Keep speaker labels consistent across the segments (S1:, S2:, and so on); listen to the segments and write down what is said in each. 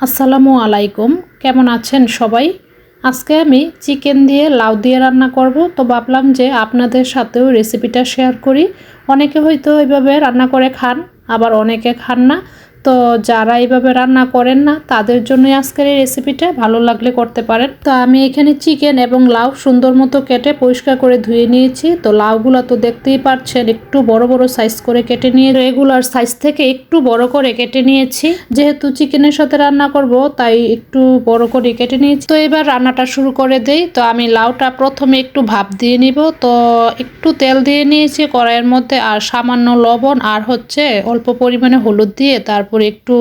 S1: আসসালামু আলাইকুম। কেমন আছেন সবাই? আজকে আমি চিকেন দিয়ে লাউ দিয়ে রান্না করব। তো ভাবলাম যে আপনাদের সাথেও রেসিপিটা শেয়ার করি। অনেকে হয়তো এইভাবে রান্না করে খান, আবার অনেকে খান না। তো যারা এইভাবে রান্না করেন না, তাদের জন্যই আজকের এই রেসিপিটা ভালো লাগলে করতে পারেন। তো আমি এখানে চিকেন এবং লাউ সুন্দর মতো কেটে পরিষ্কার করে ধুয়ে নিয়েছি। তো লাউগুলো তো দেখতেই পাচ্ছেন একটু বড় বড় সাইজ করে কেটে নিয়ে রেগুলার সাইজ থেকে একটু বড় করে কেটে নিয়েছি। যেহেতু চিকেনের সাথে রান্না করব, তাই একটু বড় করে কেটে নিয়েছি। তো এবার রান্নাটা শুরু করে দেই। তো আমি লাউটা প্রথমে একটু ভাপ দিয়ে নিব। তো একটু তেল দিয়ে নিয়েছি কড়াইয়ের মধ্যে, আর সামান্য লবণ, আর হচ্ছে অল্প পরিমাণে হলুদ দিয়ে তারপরে একটু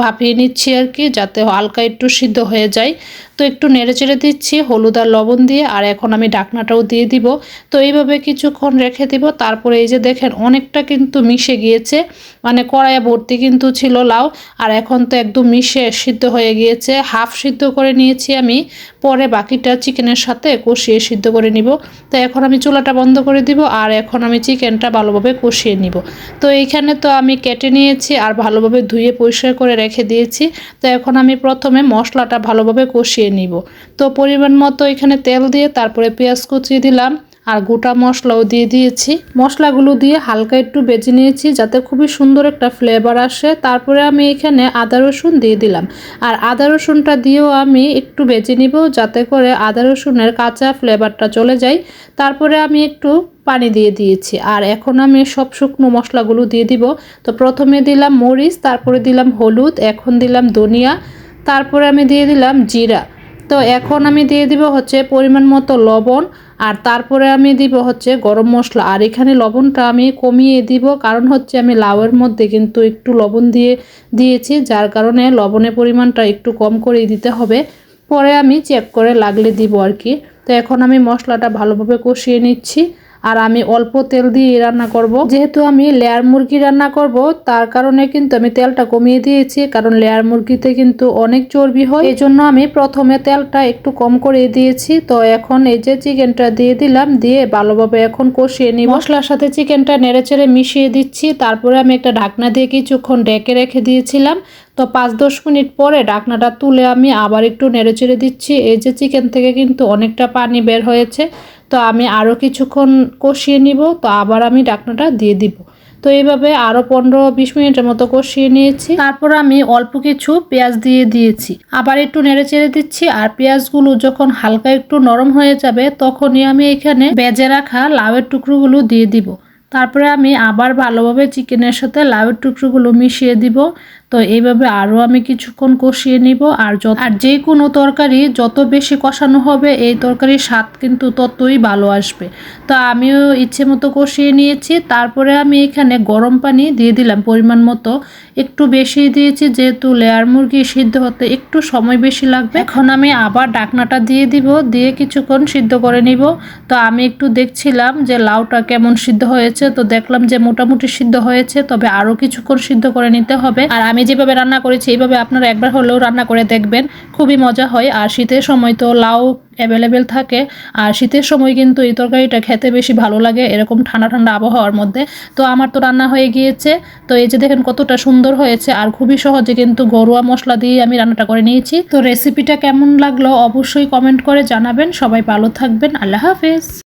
S1: ভাপিয়ে নিচ্ছি আর কি, যাতে হালকা একটু সিদ্ধ হয়ে যায়। তো একটু নেড়ে চেড়ে দিচ্ছি, হলুদ আর লবণ দিয়ে, আর এখন আমি ডাকনাটাও দিয়ে দিব। তো এইভাবে কিছুক্ষণ রেখে দিব, তারপরে এই যে দেখেন অনেকটা কিন্তু মিশে গিয়েছে মানে কড়াইয়ে ভর্তি কিন্তু ছিল লাউ, আর এখন তো একদম মিশে সিদ্ধ হয়ে গিয়েছে। হাফ সিদ্ধ করে নিয়েছি আমি, পরে বাকিটা চিকেনের সাথে কষিয়ে সিদ্ধ করে নিব। তো এখন আমি চুলাটা বন্ধ করে দিব, আর এখন আমি চিকেনটা ভালোভাবে কষিয়ে নিব। তো এইখানে তো আমি কেটে নিয়েছি, আর ভালোভাবে ধুয়ে পরিষ্কার করে রেখে দিয়েছি। তো এখন আমি প্রথমে মশলাটা ভালোভাবে কষিয়ে নিব। তো পরিমাণ মতো এখানে তেল দিয়ে তারপরে পেঁয়াজ কুচিয়ে দিলাম। আর গোটা মশলাও দিয়ে দিয়েছি। মশলাগুলো দিয়ে হালকা একটু বেজে নিয়েছি যাতে খুবই সুন্দর একটা ফ্লেভার আসে। তারপরে আমি এখানে আদা রসুন দিয়ে দিলাম। আর আদা রসুনটা দিয়েও আমি একটু বেজে নিব যাতে করে আদা রসুনের কাঁচা ফ্লেভারটা চলে যায়। তারপরে আমি একটু পানি দিয়ে দিয়েছি। আর এখন আমি সব শুকনো মশলাগুলো দিয়ে দিব। তো প্রথমে দিলাম মরিচ, তারপরে দিলাম হলুদ, এখন দিলাম ধনিয়া, তারপরে আমি দিয়ে দিলাম জিরা। তো এখন আমি দিয়ে দিব হচ্ছে পরিমাণ মতো লবণ আর তারপরে আমি দিব হচ্ছে গরম মশলা। আর এখানে লবণটা আমি কমিয়ে দিব, কারণ হচ্ছে আমি লাউয়ের মধ্যে কিন্তু একটু লবণ দিয়ে দিয়েছি, যার কারণে লবণের পরিমাণটা একটু কম করে দিতে হবে। পরে আমি চেক করে লাগলে দিব আর কি। তো এখন আমি মশলাটা ভালোভাবে কষিয়ে নিচ্ছি। আর আমি অল্প তেল দিয়ে রান্না করব। যেহেতু আমি লেয়ার মুরগি রান্না করব, তার কারণে কিন্তু আমি তেলটা কমিয়ে দিয়েছি, কারণ লেয়ার মুরগিতে কিন্তু অনেক চর্বি হয়। এই জন্য আমি প্রথমে তেলটা একটু কম করে দিয়েছি। তো এখন এই যে চিকেনটা দিয়ে দিলাম, দিয়ে ভালোভাবে এখন কষিয়ে নিই মশলার সাথে চিকেনটা নেড়ে চেড়ে মিশিয়ে দিচ্ছি। তারপরে আমি একটা ঢাকনা দিয়ে কিছুক্ষণ ডেকে রেখে দিয়েছিলাম। তো পাঁচ দশ মিনিট পরে ডাকনাটা তুলে আমি আবার একটু নেড়ে চেড়ে দিচ্ছি। এই যে চিকেন থেকে কিন্তু অনেকটা পানি বের হয়েছে। তো আমি আরও কিছুক্ষণ কষিয়ে নিব, তো আবার আমি ডাকনাটা দিয়ে দিব। তো এইভাবে আরও পনেরো বিশ মিনিটের মতো কষিয়ে নিয়েছি। তারপর আমি অল্প কিছু পেঁয়াজ দিয়ে দিয়েছি। আবার একটু নেড়ে চেড়ে দিচ্ছি, আর পেঁয়াজগুলো যখন হালকা একটু নরম হয়ে যাবে, তখনই আমি এখানে বেজে রাখা লাউয়ের টুকরোগুলো দিয়ে দিব। তারপরে আমি আবার ভালোভাবে চিকেনের সাথে লাউয়ের টুকরোগুলো মিশিয়ে দিব। তো এইভাবে আরও আমি কিছুক্ষণ কষিয়ে নিব। আর যত আর যে কোনো তরকারি যত বেশি কষানো হবে, এই তরকারির স্বাদ কিন্তু ততই ভালো আসবে। তো আমিও ইচ্ছে মতো কষিয়ে নিয়েছি। তারপরে আমি এখানে গরম পানি দিয়ে দিলাম পরিমাণ মতো। একটু বেশি দিয়েছি যেহেতু লেয়ার মুরগি সিদ্ধ হতে একটু সময় বেশি লাগবে। এখন আমি আবার ডাকনাটা দিয়ে দিব, দিয়ে কিছুক্ষণ সিদ্ধ করে নিব। তো আমি একটু দেখছিলাম যে লাউটা কেমন সিদ্ধ হয়েছে। তো দেখলাম যে মোটামুটি সিদ্ধ হয়েছে, তবে আরও কিছুক্ষণ সিদ্ধ করে নিতে হবে। আর আমি যেভাবে রান্না করেছি, এইভাবে আপনারা একবার হলেও রান্না করে দেখবেন। খুবই মজা হয়। আর শীতের সময় তো লাউ অ্যাভেলেবেল থাকে। আর শীতের সময় কিন্তু এই তরকারিটা খেতে বেশি ভালো লাগে এরকম ঠান্ডা ঠান্ডা আবহাওয়ার মধ্যে। তো আমার তো রান্না হয়ে গিয়েছে। তো এই যে দেখেন কতটা সুন্দর হয়েছে। আর খুবই সহজে কিন্তু ঘরোয়া মশলা দিয়ে আমি রান্নাটা করে নিয়েছি। তো রেসিপিটা কেমন লাগল অবশ্যই কমেন্ট করে জানাবেন। সবাই ভালো থাকবেন। আল্লাহ হাফেজ।